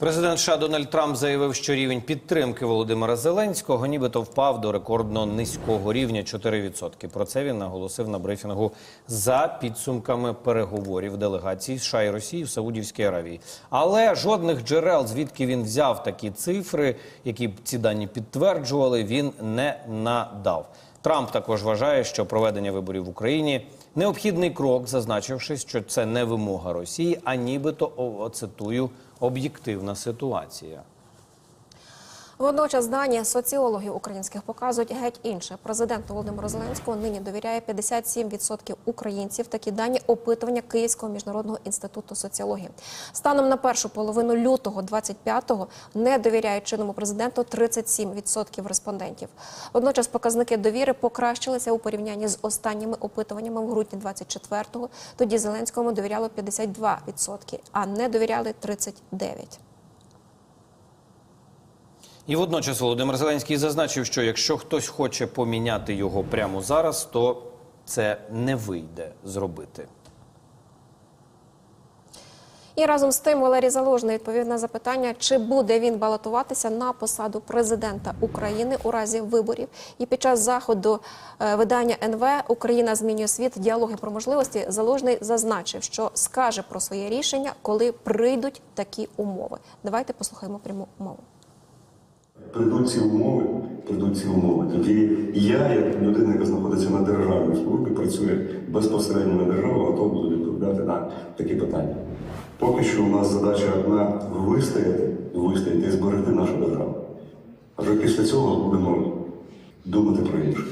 Президент США Дональд Трамп заявив, що рівень підтримки Володимира Зеленського нібито впав до рекордно низького рівня 4%. Про це він наголосив на брифінгу за підсумками переговорів делегацій США і Росії в Саудівській Аравії. Але жодних джерел, звідки він взяв такі цифри, які б ці дані підтверджували, він не надав. Трамп також вважає, що проведення виборів в Україні необхідний крок, зазначивши, що це не вимога Росії, а нібито о, цитую об'єктивна ситуація. Водночас дані соціологів українських показують геть інше. Президенту Володимиру Зеленського нині довіряє 57% українців. Такі дані опитування Київського міжнародного інституту соціології. Станом на першу половину лютого 25-го не довіряють чинному президенту 37% респондентів. Водночас показники довіри покращилися у порівнянні з останніми опитуваннями в грудні 24-го. Тоді Зеленському довіряло 52%, а не довіряли 39%. І водночас Володимир Зеленський зазначив, що якщо хтось хоче поміняти його прямо зараз, то це не вийде зробити. І разом з тим Валерій Залужний відповів на запитання, чи буде він балотуватися на посаду президента України у разі виборів. І під час заходу е, видання НВ Україна змінює світ. Діалоги про можливості Залужний зазначив, що скаже про своє рішення, коли прийдуть такі умови. Давайте послухаємо пряму мову. Прийдуть ці умови, прийдуть ці умови. Тоді я, як людина, яка знаходиться на державній службі, працює безпосередньо на державу, а то буду відповідати на такі питання. Поки що у нас задача одна вистояти, вистояти і зберегти нашу державу. А вже після цього будемо думати про інше.